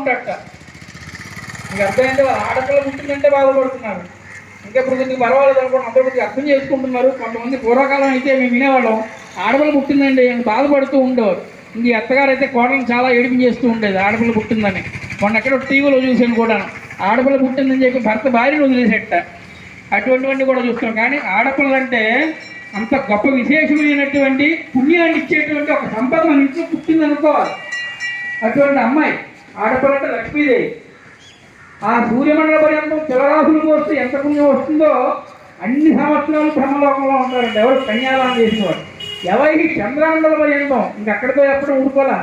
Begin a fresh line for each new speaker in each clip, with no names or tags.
ఉంటాడట మీకు అర్థమైందో? ఆడపిల్ల పుట్టిందంటే బాధపడుతున్నారు. ఇంకా ఇప్పుడు కొద్దిగా పర్వాలేదు అనుకోండి అందరూ కొద్దిగా అర్థం చేసుకుంటున్నారు. కొంతమంది పూర్వకాలం అయితే మేము వినేవాళ్ళం ఆడపిల్ల పుట్టిందండి అని బాధపడుతూ ఉండేవారు. ఇంక అత్తగారు అయితే కోడలను చాలా ఏడిపి చేస్తూ ఉండేది ఆడపిల్ల పుట్టిందని. మొన్న ఎక్కడో టీవీలో చూశాను కూడా. ఆడపిల్ల పుట్టిందని చెప్పి భర్త భార్యను వదిలేసేట. అటువంటివన్నీ కూడా చూస్తాం. కానీ ఆడపిల్లలంటే అంత గొప్ప విశేషమైనటువంటి పుణ్యాన్ని ఇచ్చేటువంటి ఒక సంపద మన ఇంట్లో పుట్టిందనుకోవాలి. అటువంటి అమ్మాయి ఆడపిల్ల అంటే లక్ష్మీదేవి. ఆ సూర్యమండల పర్యంతం చివరాసులు పోస్తే ఎంత పుణ్యం వస్తుందో అన్ని సంవత్సరాలు బ్రహ్మలోకంలో ఉంటారండి. ఎవరు కన్యాదానం చేసేవాడు ఎవరికి చంద్రమండల పర్యంతం ఇంకక్కడితో ఎప్పుడు ఊరుకోలే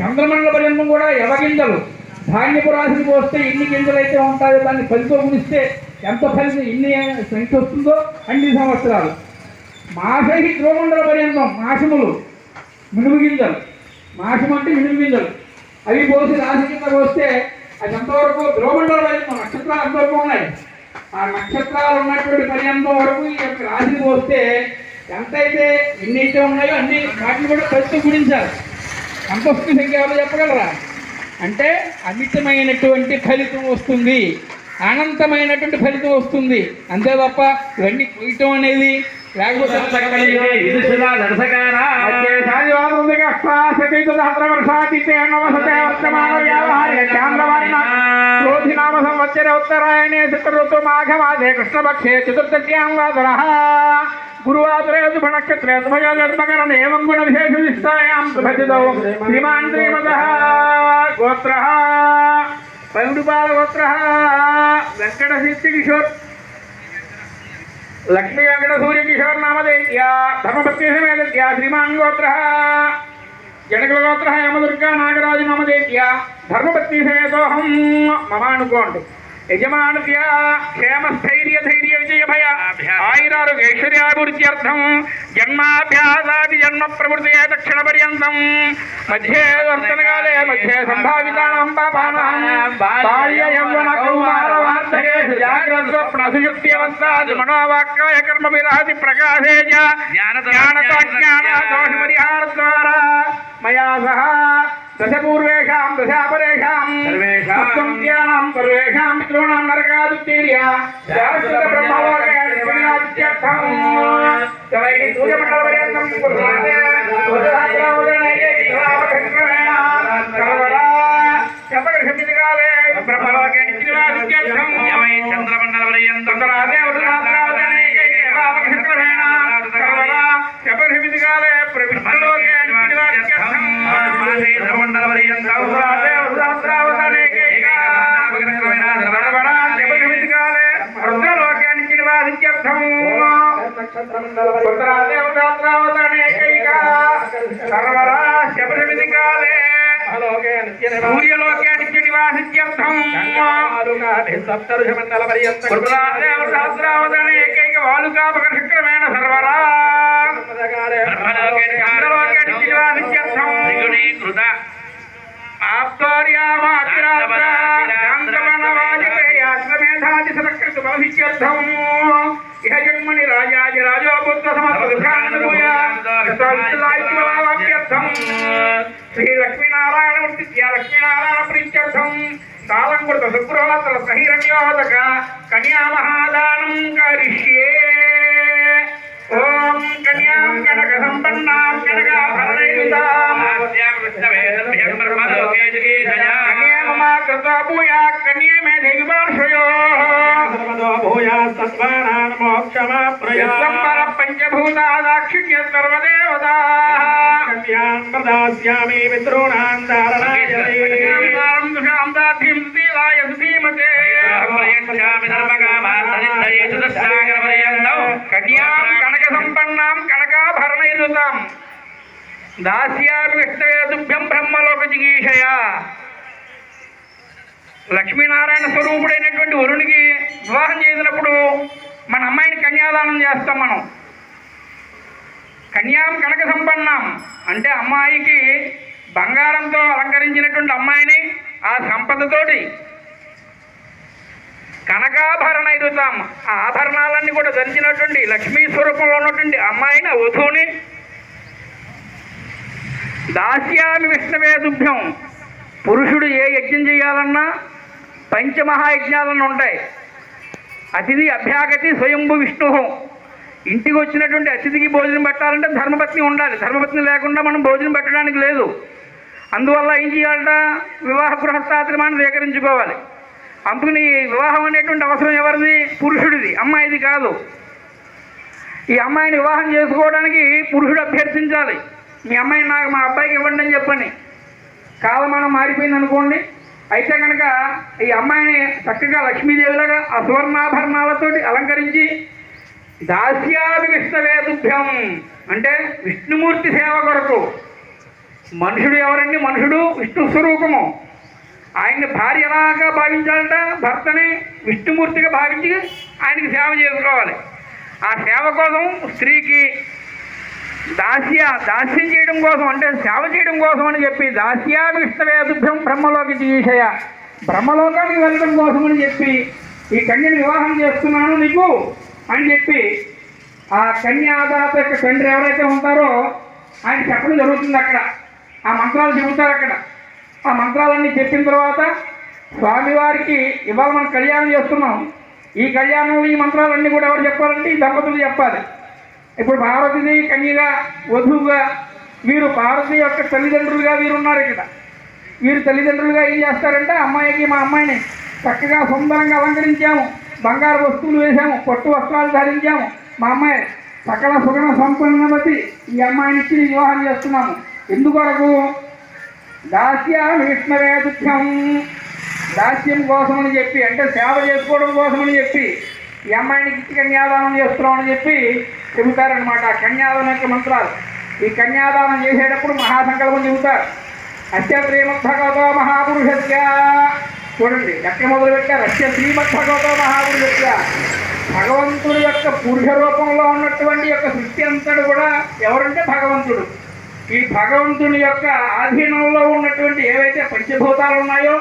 చంద్రమండల పర్యంతం కూడా యవగింజలు. ధాన్యపు రాశిని పోస్తే ఎన్ని గింజలు అయితే ఉంటాయో దాన్ని ఫలితో గుణిస్తే ఎంత ఫలితం ఎన్ని సంఖ్య వస్తుందో అన్ని సంవత్సరాలు. మాసకి ద్రోమండల పర్యంతం మాసములు మినుము గింజలు. మాసం అంటే మినుము గింజలు. అవి పోసి రాశి కిందకు వస్తే అది ఎంతవరకు ధ్రువమండల అయింది నక్షత్రాలు ఎంతవరకు ఉన్నాయి? ఆ నక్షత్రాలు ఉన్నటువంటి పర్యంతం వరకు ఈ యొక్క రాశిని పోస్తే ఎంతైతే ఎన్నైతే ఉన్నాయో అన్ని వాటిని కూడా కలిసి గుణించాలి ఎంత వస్తుంది సంఖ్య ఎవరు చెప్పగలరా? అంటే అమితమైనటువంటి ఫలితం వస్తుంది. అనంతమైనటువంటి ఫలితం వస్తుంది. అంతే తప్ప ఇవన్నీ పోయటం అనేది లేకపోతే
सति सहस्रवर्षातीते नवसते उत्तरायणे शतऋतुमाघमासे कृष्णपक्षे चतुर्थस्यां वासरः गुरुवासरे शुभनक्षत्रे शुभयोगत्मकरणे एवं गुणविशेषविष्टायां सुभजितौ श्रीमान् गोत्रः। पौरुपालगोत्रः वेङ्कटसिद्धिकिशोर् लक्ष्मी वेंकट सूर्य किशोर శ్రీమాన్ గోత్ర జనకుల గోత్ర యమదుర్గా నాగరాజు నామధేయ ధర్మపత్ని సమేతోహం మమానుకోండి. యజమానస్య క్షేమ స్థైర్య ధైర్య విజయ భయ ఆయురారోగ్య ఐశ్వర్యాభివృద్ధ్యర్థం జన్మాభ్యాసాది జన్మ ప్రవృతి దక్షిణ పర్యంతం మధ్యే వర్తనకాలే మధ్యే సంభావితానాం పాపానాం. బాల్య యౌవన కౌమార వార్ధకేషు జాగ్రత్త స్వప్న సుయుక్త్యవస్థాది మనోవాక్కాయ కర్మ విరాసి ప్రకాశే జ్ఞానత జ్ఞాన దోష పరిహార ద్వారా మయా సహ దశపూర్వేషాం దశాపరేషాం సర్వేషాం. సర్వేషాం పితॄణాం నరకాదుత్తీర్య. శాశ్వత బ్రహ్మలోకే పుణ్యాదిత్యర్థం తవైకి సూర్యమండల పర్యంతం సూర్యలోకే నిత్య నివాసిత్యర్థం. సప్తరుషమండల పర్యంతం వాలుకాపక శుక్రమేణ ఆప్తార్యామాశ్రమేధాదిశతకృతమభిత్యర్థం ఇహ జన్మని రాజాది రాజోపుత్ర సమర్థం శ్రీ లక్ష్మీనారాయణ మూర్తి లక్ష్మీనారాయణ ప్రీత్యర్థం. కాలం కృత శుక్రవాత్ర సహిరణ్యోదక కన్యామహాదానం కరిష్యే. ఓం కన్యాం కనక సంపన్నా యస్సంబర పంచభూతాదాక్షిణ్య సర్వదేవతా
ప్రదాస్యామి పితॄణాం
కన్యాం దుషాం దాధిం శీలాయ సుధీమతే కన్యాం కనక సంపన్నాం కనకాభరణయుతాం దాస్యామి విష్ణవేతుభ్యం బ్రహ్మలోక జిగీషయ లక్ష్మీనారాయణ స్వరూపుడైనటువంటి వరుణికి వివాహం చేసినప్పుడు మన అమ్మాయిని కన్యాదానం చేస్తాం మనం. కన్యాం కనక సంపన్నం అంటే అమ్మాయికి బంగారంతో అలంకరించినటువంటి అమ్మాయిని ఆ సంపదతోటి కనకాభరణ ఇరుతాం ఆ ఆభరణాలన్నీ కూడా ధరించినటువంటి లక్ష్మీ స్వరూపంలో ఉన్నటువంటి అమ్మాయిని ఆ వధువుని. దాస్యామి విష్ణవే దుభ్యం. పురుషుడు ఏ యజ్ఞం చేయాలన్నా పంచమహాయజ్ఞాలన్నీ ఉంటాయి. అతిథి అభ్యాగతి స్వయంభు విష్ణు. ఇంటికి వచ్చినటువంటి అతిథికి భోజనం పెట్టాలంటే ధర్మపత్ని ఉండాలి. ధర్మపత్ని లేకుండా మనం భోజనం పెట్టడానికి లేదు. అందువల్ల ఏం చేయాలట? వివాహ గృహస్థాశ్రమాన్ని స్వీకరించుకోవాలి. అందుకని వివాహం అనేటువంటి అవసరం ఎవరిది? పురుషుడిది. అమ్మాయిది కాదు. ఈ అమ్మాయిని వివాహం చేసుకోవడానికి పురుషుడు అభ్యర్థించాలి. మీ అమ్మాయిని నాకు మా అబ్బాయికి ఇవ్వండి అని చెప్పండి. కాలమానం మారిపోయింది అనుకోండి అయితే కనుక ఈ అమ్మాయిని చక్కగా లక్ష్మీదేవిలాగా ఆ సువర్ణాభరణాలతోటి అలంకరించి దాస్యాది విష్ణవేదుభ్యం అంటే విష్ణుమూర్తి సేవ కొరకు. మనుషుడు ఎవరండి? మనుషుడు విష్ణు స్వరూపము. ఆయన్ని భార్య ఎలాగా భావించాలంట? భర్తని విష్ణుమూర్తిగా భావించి ఆయనకి సేవ చేసుకోవాలి. ఆ సేవ కోసం స్త్రీకి దాస్య దాస్యం చేయడం కోసం అంటే సేవ చేయడం కోసం అని చెప్పి దాస్యావిష్టవేదుభ్యం బ్రహ్మలోకి తీసేయ. బ్రహ్మలోకానికి వెళ్ళడం కోసం అని చెప్పి ఈ కన్యని వివాహం చేస్తున్నాను నీకు అని చెప్పి ఆ కన్యాదాత యొక్క తండ్రి ఎవరైతే ఉంటారో ఆయన చెప్పడం జరుగుతుంది అక్కడ. ఆ మంత్రాలు చెబుతారు అక్కడ. ఆ మంత్రాలన్నీ చెప్పిన తర్వాత స్వామివారికి ఇవాళ మనం కళ్యాణం చేస్తున్నాం. ఈ కళ్యాణంలో ఈ మంత్రాలన్నీ కూడా ఎవరు చెప్పాలంటే ఈ దంపతులు చెప్పాలి. ఇప్పుడు పార్వతిని కన్యగా వధువుగా వీరు భారతి యొక్క తల్లిదండ్రులుగా వీరు ఉన్నారు ఇక్కడ వీరు తల్లిదండ్రులుగా ఏం చేస్తారంటే అమ్మాయికి మా అమ్మాయిని చక్కగా సుందరంగా అలంకరించాము బంగారు వస్తువులు వేశాము పట్టు వస్త్రాలు ధరించాము. మా అమ్మాయి సకల సుగణ సంపన్నమతి ఈ అమ్మాయిని ఇచ్చి వివాహం చేస్తున్నాము. ఎందుకొరకు దాస్య విష్ణవేదుఖ్యం దాస్యం కోసమని చెప్పి అంటే సేవ చేసుకోవడం కోసమని చెప్పి ఈ అమ్మాయిని ఇచ్చి కన్యాదానం చేస్తున్నామని చెప్పి చెబుతారనమాట కన్యాదానం యొక్క మంత్రాలు. ఈ కన్యాదానం చేసేటప్పుడు మహాసంకల్పం చెబుతారు. అత్య శ్రీమద్భగవతో మహాపురుషస్య. చూడండి ఎక్కడ మొదలు పెట్టారు? అత్య శ్రీమద్భగవతో మహాపురుషస్య. భగవంతుడి యొక్క పురుష రూపంలో ఉన్నటువంటి యొక్క సృష్టి అంతడు కూడా ఎవరంటే భగవంతుడు. ఈ భగవంతుని యొక్క ఆధీనంలో ఉన్నటువంటి ఏవైతే పంచభూతాలు ఉన్నాయో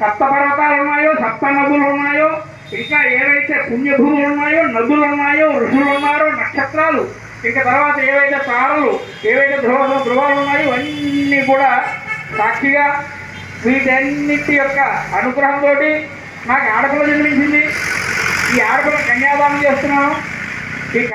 సప్త పర్వతాలు ఉన్నాయో సప్త నదులు ఉన్నాయో ఇంకా ఏవైతే పుణ్యభూములు ఉన్నాయో నదులు ఉన్నాయో ఋషులు ఉన్నారో నక్షత్రాలు ఇంకా తర్వాత ఏవైతే తారలు ఏవైతే ధ్రువ ధ్రువాలు ఉన్నాయో అన్నీ కూడా సాక్షిగా వీటన్నిటి యొక్క అనుగ్రహంతో నాకు ఆడపిల్ల జన్మించింది. ఈ ఆడపిల్ల కన్యాదానం చేస్తున్నాను.